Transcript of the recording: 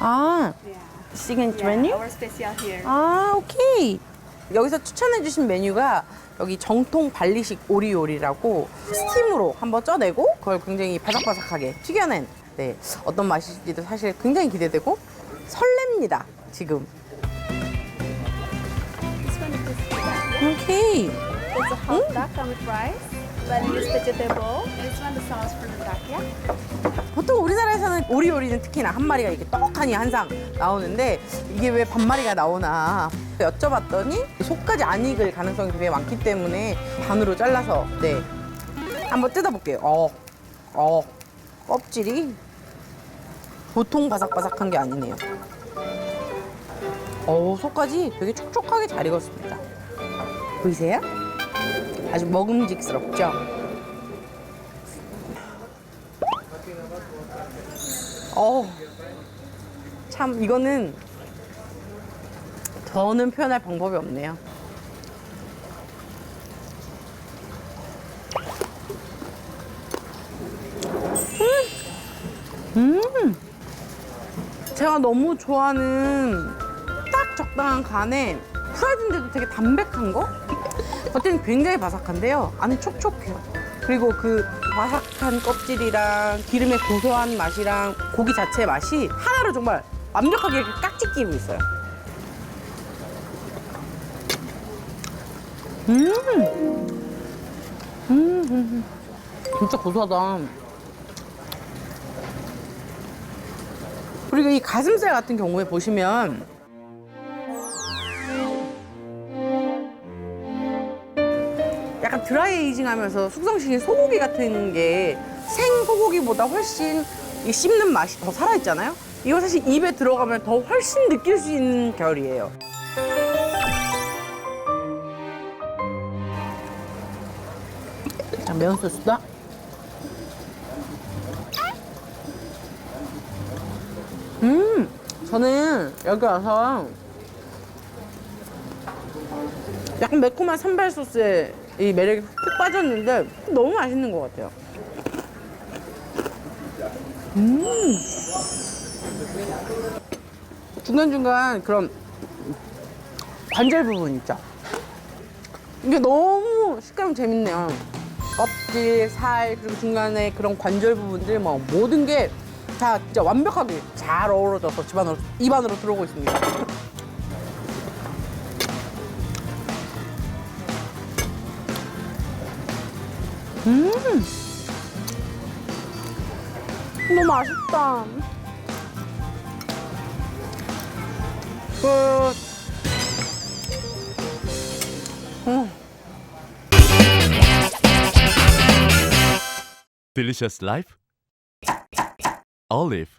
아, Yeah. 시그니처 메뉴? our special here. 아, 오케이. 여기서 추천해주신 메뉴가 여기 정통 발리식 오리오리라고 스팀으로 한번 쪄내고 그걸 굉장히 바삭바삭하게 튀겨낸 네, 어떤 맛일지도 사실 굉장히 기대되고 설렙니다, 지금. This one is pizza. 오케이. It's a hot duck come with rice. Balinese vegetable. This one the sauce for the duck, yeah? 보통 우리나라에서는 오리오리는 특히나 한 마리가 이렇게 떡하니 한상 나오는데 이게 왜 반마리가 나오나 여쭤봤더니 속까지 안 익을 가능성이 되게 많기 때문에 반으로 잘라서 네 한번 뜯어볼게요. 어, 어 껍질이 보통 바삭바삭한 게 아니네요. 어 속까지 되게 촉촉하게 잘 익었습니다. 보이세요? 아주 먹음직스럽죠? 어, 참 이거는 더는 표현할 방법이 없네요. 음, 음, 제가 너무 좋아하는 딱 적당한 간에 프라이드인데도 되게 담백한 거? 겉에는 굉장히 바삭한데요. 안에 촉촉해요. 그리고 그 바삭한 껍질이랑 기름의 고소한 맛이랑 고기 자체의 맛이 하나로 정말 완벽하게 이렇게 깍지 끼고 있어요. 음, 음, 음. 진짜 고소하다. 그리고 이 가슴살 같은 경우에 보시면 약간 드라이에이징 하면서 숙성시킨 소고기 같은 게 생 소고기보다 훨씬 이 씹는 맛이 더 살아있잖아요? 이거 사실 입에 들어가면 더 훨씬 느낄 수 있는 결이에요. 자, 매운 소스다. 음, 저는 여기 와서 약간 매콤한 산발 소스에 이 매력이 푹 빠졌는데 너무 맛있는 것 같아요. 음. 중간중간 그런 관절 부분 있죠. 이게 너무 식감 재밌네요. 껍질, 살, 그리고 중간에 그런 관절 부분들 뭐 모든 게 다 진짜 완벽하게 잘 어우러져서 집안으로, 입안으로 들어오고 있습니다. 음. 너무 맛있다. 끝. 음. Delicious Life Olive